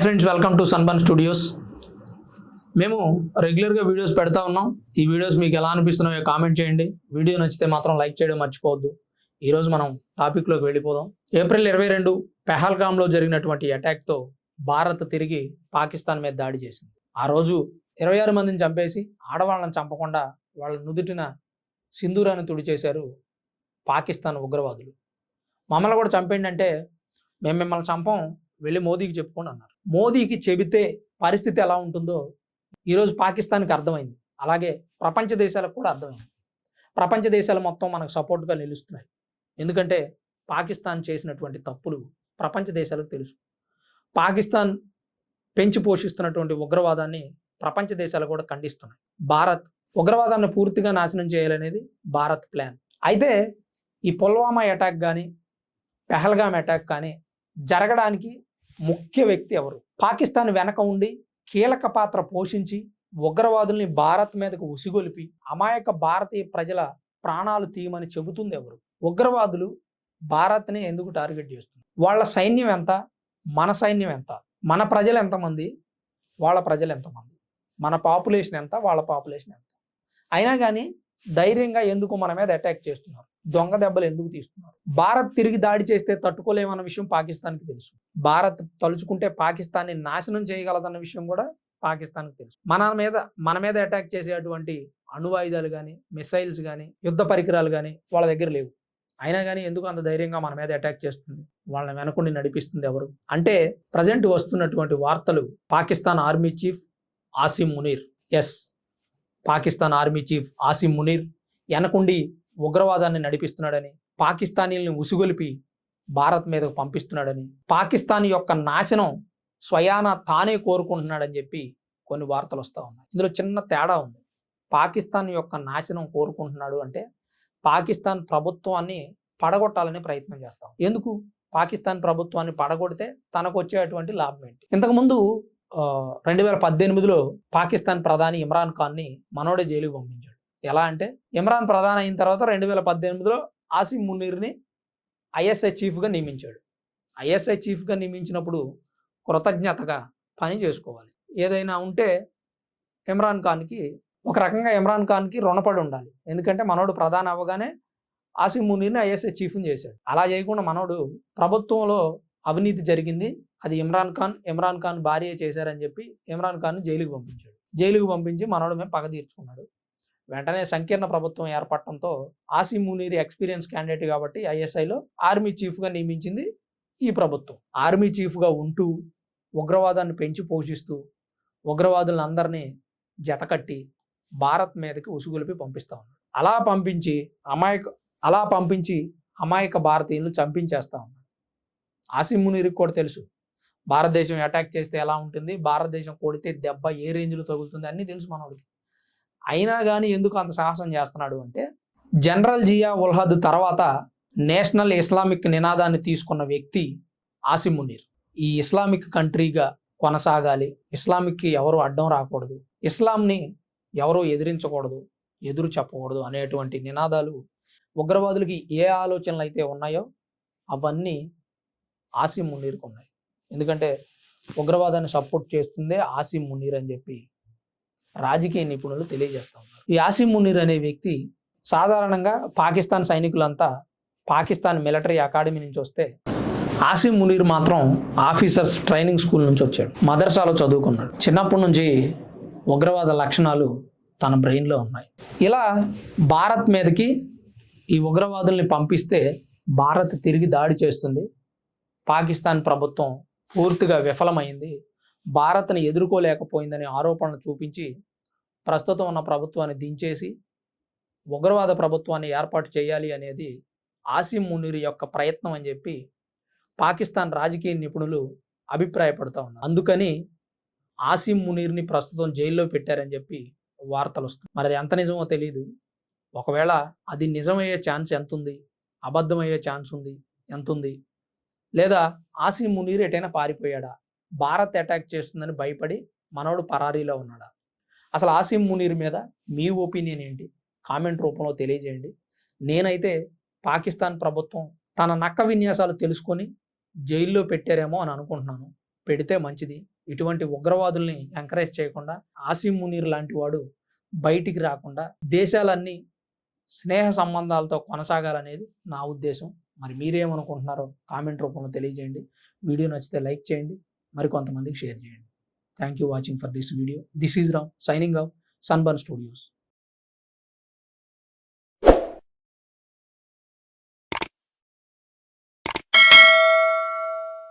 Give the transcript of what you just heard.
Hi friends welcome to Sunburn studios మేము రెగ్యులర్గా videos పెడతా ఉన్నాం. ఈ వీడియోస్ మీకు ఎలా అనిపిస్తున్నాయో కామెంట్ చేయండి. వీడియో నచ్చితే మాత్రం లైక్ చేయడం మర్చిపోవద్దు. ఈరోజు మనం టాపిక్లోకి వెళ్ళిపోదాం. ఏప్రిల్ ఇరవై రెండు పెహల్గామ్లో జరిగినటువంటి అటాక్తో భారత్ తిరిగి పాకిస్తాన్ మీద దాడి చేసింది. ఆ రోజు ఇరవై ఆరు మందిని చంపేసి ఆడవాళ్ళని చంపకుండా వాళ్ళ నుదుటిన సింధూరాన్ని తుడిచేశారు పాకిస్తాన్ ఉగ్రవాదులు. మమ్మల్ని కూడా చంపేయండి అంటే మేము మిమ్మల్ని చంపం వెళ్ళి మోదీకి చెప్పుకోండి అన్నారు. మోదీకి చెబితే పరిస్థితి ఎలా ఉంటుందో ఈరోజు పాకిస్తాన్కి అర్థమైంది. అలాగే ప్రపంచ దేశాలకు కూడా అర్థమైంది. ప్రపంచ దేశాలు మొత్తం మనకు సపోర్ట్గా నిలుస్తున్నాయి. ఎందుకంటే పాకిస్తాన్ చేసినటువంటి తప్పులు ప్రపంచ దేశాలకు తెలుసు. పాకిస్తాన్ పెంచి పోషిస్తున్నటువంటి ఉగ్రవాదాన్ని ప్రపంచ దేశాలు కూడా ఖండిస్తున్నాయి. భారత్ ఉగ్రవాదాన్ని పూర్తిగా నాశనం చేయాలనేది భారత్ ప్లాన్. అయితే ఈ పుల్వామా అటాక్ కానీ పెహల్గామ్ అటాక్ కానీ జరగడానికి ముఖ్య వ్యక్తి ఎవరు? పాకిస్తాన్ వెనక ఉండి కీలక పాత్ర పోషించి ఉగ్రవాదుల్ని భారత్ మీదకు ఉసిగొలిపి అమాయక భారతీయ ప్రజల ప్రాణాలు తీయమని చెబుతుంది ఎవరు? ఉగ్రవాదులు భారత్ని ఎందుకు టార్గెట్ చేస్తుంది వాళ్ళ సైన్యం ఎంత? మన సైన్యం ఎంత? మన ప్రజలు ఎంతమంది? వాళ్ళ ప్రజలు ఎంతమంది? మన పాపులేషన్ ఎంత? వాళ్ళ పాపులేషన్ ఎంత? అయినా కానీ ధైర్యంగా ఎందుకు మన మీద అటాక్ చేస్తున్నారు? దొంగ దెబ్బలు ఎందుకు తీస్తున్నారు? భారత్ తిరిగి దాడి చేస్తే తట్టుకోలేమన్న విషయం పాకిస్తాన్కి తెలుసు. భారత్ తలుచుకుంటే పాకిస్తాన్ని నాశనం చేయగలదన్న విషయం కూడా పాకిస్తాన్కి తెలుసు. మన మీద మన మీద అటాక్ చేసేటువంటి అణువాయుధాలు కానీ మిసైల్స్ కానీ యుద్ధ పరికరాలు కానీ వాళ్ళ దగ్గర లేవు. అయినా కానీ ఎందుకు అంత ధైర్యంగా మన మీద అటాక్ చేస్తుంది? వాళ్ళని వెనకుండి నడిపిస్తుంది ఎవరు? అంటే ప్రజెంట్ వస్తున్నటువంటి వార్తలు Pakistan army chief Asim Munir. Yes Pakistan army chief Asim Munir వెనకుండి ఉగ్రవాదాన్ని నడిపిస్తున్నాడని పాకిస్తానీల్ని ఉసుగొలిపి భారత్ మీదకు పంపిస్తున్నాడని పాకిస్తాన్ యొక్క నాశనం స్వయాన తానే కోరుకుంటున్నాడని చెప్పి కొన్ని వార్తలు వస్తూ ఉన్నాయి. ఇందులో చిన్న తేడా ఉంది. పాకిస్తాన్ యొక్క నాశనం కోరుకుంటున్నాడు అంటే పాకిస్తాన్ ప్రభుత్వాన్ని పడగొట్టాలని ప్రయత్నం చేస్తాం ఎందుకు? పాకిస్తాన్ ప్రభుత్వాన్ని పడగొడితే తనకు వచ్చేటువంటి లాభం ఏంటి? ఇంతకుముందు రెండు వేల పద్దెనిమిదిలో పాకిస్తాన్ ప్రధాని ఇమ్రాన్ ఖాన్ని మనోడే జైలుకు పంపించాడు. ఎలా అంటే ఇమ్రాన్ ప్రధాని అయిన తర్వాత రెండు వేల పద్దెనిమిదిలో ఆసిమ్ మునీర్ని ఐఎస్ఐ చీఫ్గా నియమించాడు. ఐఎస్ఐ చీఫ్గా నియమించినప్పుడు కృతజ్ఞతగా పని చేసుకోవాలి. ఏదైనా ఉంటే ఇమ్రాన్ ఖాన్కి ఒక రకంగా ఇమ్రాన్ ఖాన్కి రుణపడి ఉండాలి. ఎందుకంటే మనోడు ప్రధాన అవ్వగానే ఆసిమ్ మునీర్ని ఐఎస్ఐ చీఫ్ని చేశాడు. అలా చేయకుండా మనోడు ప్రభుత్వంలో అవినీతి జరిగింది. అది ఇమ్రాన్ ఖాన్ ఇమ్రాన్ ఖాన్ భార్య చేశారని చెప్పి ఇమ్రాన్ ఖాన్ జైలుకి పంపించాడు. జైలుకి పంపించి మనోడు మేము పగ తీర్చుకున్నాడు. వెంటనే సంకీర్ణ ప్రభుత్వం ఏర్పడటంతో ఆసిమ్ మునీర్ ఎక్స్పీరియన్స్ క్యాండిడేట్ కాబట్టి ఐఎస్ఐలో ఆర్మీ చీఫ్గా నియమించింది ఈ ప్రభుత్వం. ఆర్మీ చీఫ్గా ఉంటూ ఉగ్రవాదాన్ని పెంచి పోషిస్తూ ఉగ్రవాదులందరినీ జతకట్టి భారత్ మీదకి ఉసుగులిపి పంపిస్తా ఉన్నాడు. అలా పంపించి అమాయక అలా పంపించి అమాయక భారతీయులను చంపించేస్తా ఉన్నాడు. ఆసిమ్ మునీర్కి కూడా తెలుసు భారతదేశం అటాక్ చేస్తే ఎలా ఉంటుంది? భారతదేశం కొడితే దెబ్బ ఏ రేంజ్లో తగులుతుంది? అన్నీ తెలుసు మనోడికి. అయినా కానీ ఎందుకు అంత సాహసం చేస్తున్నాడు అంటే జనరల్ జియా ఉల్హద్ తర్వాత నేషనల్ ఇస్లామిక్ నినాదాన్ని తీసుకున్న వ్యక్తి ఆసిమ్ మునీర్. ఈ ఇస్లామిక్ కంట్రీగా కొనసాగాలి. ఇస్లామిక్కి ఎవరు అడ్డం రాకూడదు. ఇస్లాంని ఎవరు ఎదిరించకూడదు? ఎదురు చెప్పకూడదు అనేటువంటి నినాదాలు ఉగ్రవాదులకి ఏ ఆలోచనలు అయితే ఉన్నాయో అవన్నీ ఆసిమ్ మునీర్కి ఉన్నాయి. ఎందుకంటే ఉగ్రవాదాన్ని సపోర్ట్ చేస్తుందే ఆసిమ్ మునీర్ అని చెప్పి రాజకీయ నిపుణులు తెలియజేస్తూ ఉన్నారు. ఈ ఆసిమ్ మునీర్ అనే వ్యక్తి సాధారణంగా పాకిస్తాన్ సైనికులంతా పాకిస్తాన్ మిలిటరీ అకాడమీ నుంచి వస్తే ఆసిమ్ మునీర్ మాత్రం ఆఫీసర్స్ ట్రైనింగ్ స్కూల్ నుంచి వచ్చాడు. మదర్సాలో చదువుకున్నాడు. చిన్నప్పటి నుంచి ఉగ్రవాద లక్షణాలు తన బ్రెయిన్లో ఉన్నాయి. ఇలా భారత్ మీదకి ఈ ఉగ్రవాదుల్ని పంపిస్తే భారత్ తిరిగి దాడి చేస్తుంది. పాకిస్తాన్ ప్రభుత్వం పూర్తిగా విఫలమైంది. భారత్ని ఎదుర్కోలేకపోయిందనే ఆరోపణలు చూపించి ప్రస్తుతం ఉన్న ప్రభుత్వాన్ని దించేసి ఉగ్రవాద ప్రభుత్వాన్ని ఏర్పాటు చేయాలి అనేది ఆసిమ్ మునీర్ యొక్క ప్రయత్నం అని చెప్పి పాకిస్తాన్ రాజకీయ నిపుణులు అభిప్రాయపడుతూ ఉన్నారు. అందుకని ఆసిం మునీర్ని ప్రస్తుతం జైల్లో పెట్టారని చెప్పి వార్తలు వస్తున్నాయి. మరి అది ఎంత నిజమో తెలియదు ఒకవేళ అది నిజమయ్యే ఛాన్స్ ఎంత ఉంది అబద్ధమయ్యే ఛాన్స్ ఉంది? ఎంత ఉంది లేదా ఆసిం మునీర్ ఎటైనా పారిపోయాడా? భారత్ అటాక్ చేస్తుందని భయపడి మనోడు పరారీలో ఉన్నాడా? అసలు ఆసిం మునీర్ మీద మీ ఒపీనియన్ ఏంటి? కామెంట్ రూపంలో తెలియజేయండి. నేనైతే పాకిస్తాన్ ప్రభుత్వం తన నక్క విన్యాసాలు తెలుసుకొని జైల్లో పెట్టారేమో అని అనుకుంటున్నాను. పెడితే మంచిది. ఇటువంటి ఉగ్రవాదుల్ని ఎంకరేజ్ చేయకుండా ఆసిం మునీర్ లాంటి వాడు బయటికి రాకుండా దేశాలన్నీ స్నేహ సంబంధాలతో కొనసాగాలనేది నా ఉద్దేశం. మరి మీరేమనుకుంటున్నారో కామెంట్ రూపంలో తెలియజేయండి. వీడియో నచ్చితే లైక్ చేయండి. మరి కొంతమందికి షేర్ చేయండి. Thank you watching for this video this is Ram signing off Sunburn studios